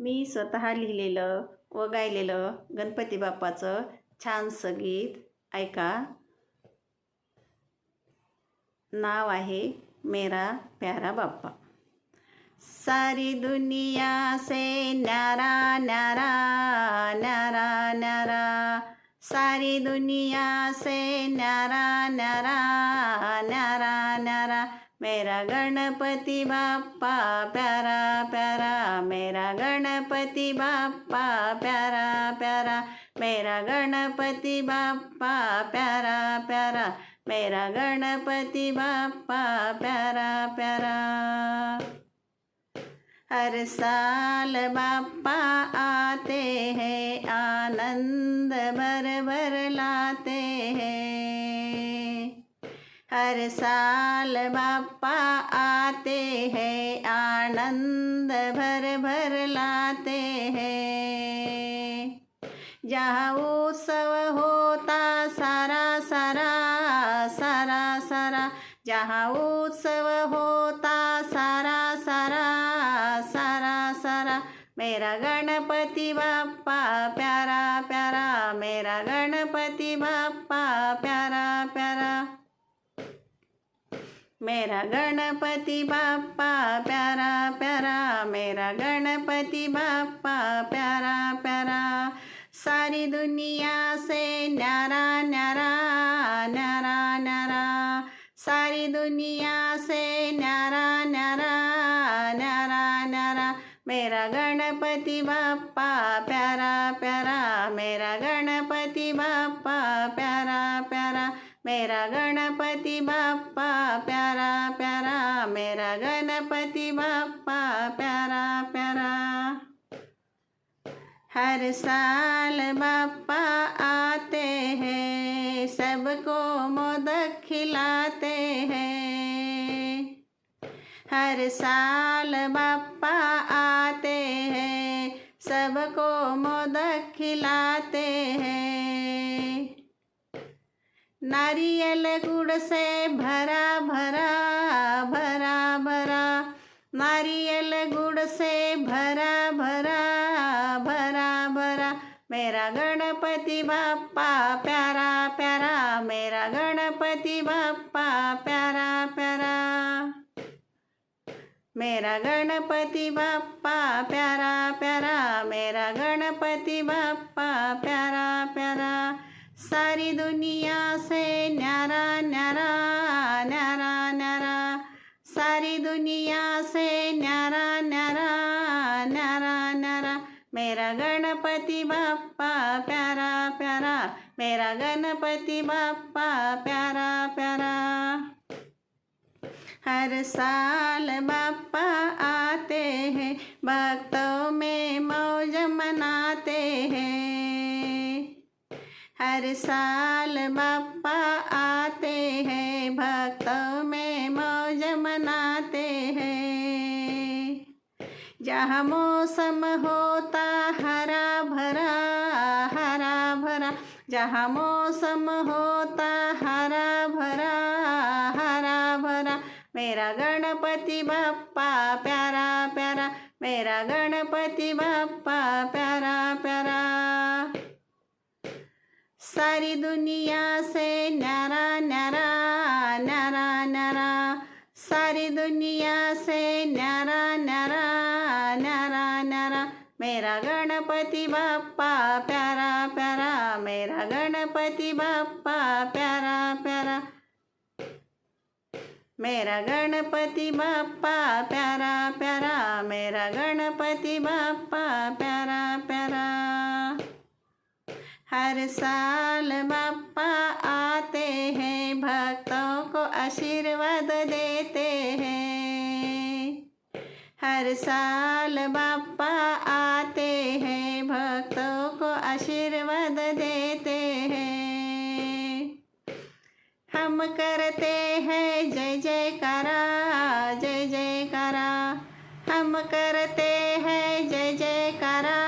मी स्वतः लिहिलेलं व गायलेलं गणपती बाप्पाचं छानसं गीत ऐका. नाव आहे मेरा प्यारा बाप्पा. सारी दुनिया से न्यारा न्यारा न्यारा न्यारा. सारी दुनिया से न्यारा न्यारा न्यारा न्यारा. मेरा गणपति बापा प्यारा प्यारा। मेरा गणपति बापा प्यारा प्यारा। मेरा गणपति बापा प्यारा प्यारा। मेरा गणपति बापा प्यारा प्यारा। हर साल बापा आते हैं, आनंद भर भर लाते हैं। हर साल बाप्पा आते हैं आनंद भर भर लाते हैं। जहाँ उत्सव होता सारा सारा सारा सारा जहाँ उत्सव होता सारा सारा सारा सारा मेरा गणपति बाप्पा प्यारा प्यारा मेरा गणपति बाप्पा प्यारा प्यारा। मेरा गणपति बाप्पा, प्यारा प्यारा। मेरा गणपति बाप्पा, प्यारा प्यारा। सारी दुनिया से न्यारा न्यारा न्यारा न्यारा। सारी दुनिया से न्यारा न्यारा न्यारा न्यारा। मेरा गणपति बाप्पा, प्यारा प्यारा। मेरा गणपति बाप्पा, प्यारा प्यारा। मेरा गणपति बापा प्यारा प्यारा। मेरा गणपति बापा प्यारा प्यारा। हर साल बाप्पा आते हैं, सबको मोदक खिलाते हैं। हर साल बाप्पा आते हैं, सबको मोदक खिलाते हैं। नारियल गुड़ से भरा भरा भरा भरा। नारियल गुड़ से भरा भरा भरा भरा। मेरा गणपति बापा प्यारा प्यारा। मेरा गणपति बापा प्यारा प्यारा। मेरा गणपति बापा प्यारा प्यारा। मेरा गणपति बापा प्यारा प्यारा। सारी दुनिया से न्यारा न्यारा न्यारा न्यारा। सारी दुनिया से न्यारा न्यारा न्यारा न्यारा। मेरा गणपति बापा प्यारा प्यारा। मेरा गणपति बापा प्यारा प्यारा। हर साल बाप्पा आते हैं, भक्तों में मौज मनाते हैं। हर साल बाप्पा आते हैं, भक्तों में मौज मनाते हैं। जहाँ मौसम होता हरा भरा हरा भरा जहाँ मौसम होता हरा भरा हरा भरा मेरा गणपति बापा प्यारा प्यारा, मेरा गणपति बापा प्यारा प्यारा। सारी दुनिया से न्यारा न्यारा न्यारा न्यारा सारी दुनिया से न्यारा न्यारा न्यारा न्यारा मेरा गणपति बाप्पा, प्यारा प्यारा। मेरा गणपति बाप्पा, प्यारा प्यारा। मेरा गणपति बाप्पा, प्यारा प्यारा। मेरा गणपति बाप्पा हर साल बापा आते हैं, भक्तों को आशीर्वाद देते हैं। हर साल बापा आते हैं, भक्तों को आशीर्वाद देते हैं। हम करते हैं, जय जयकारा जय जयकारा। हम करते हैं, जय जयकारा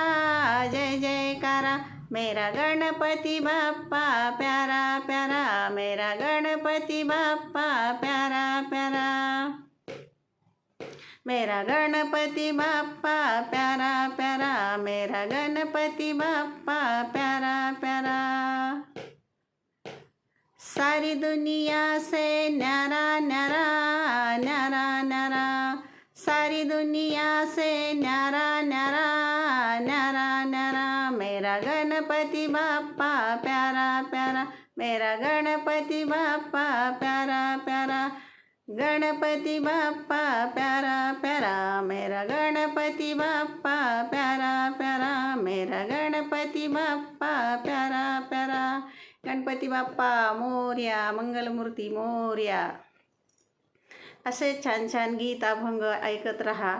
जय जयकारा। मेरा गणपति बाप्पा, प्यारा प्यारा। मेरा गणपति बाप्पा, प्यारा प्यारा। मेरा गणपति बाप्पा, प्यारा प्यारा। मेरा गणपति बाप्पा, प्यारा प्यारा। सारी दुनिया से न्यारा न्यारा न्यारा न्यारा। सारी दुनिया से बाप्पा प्यारा प्यारा. मेरा गणपती बाप्पा प्यारा प्यारा. गणपती बाप्पा प्यारा प्यारा. मेरा गणपती बाप्पा प्यारा प्यारा. मेरा गणपती बाप्पा प्यारा प्यारा. गणपती बाप्पा मोर्या. मंगलमूर्ती मोर्या. असे छान छान गीत अभंग ऐकत रहा.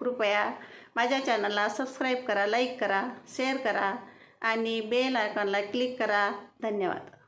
कृपया माझ्या चॅनलला सबस्क्राईब करा लाईक करा शेअर करा. आणि बेल आयकॉनला क्लिक करा. धन्यवाद.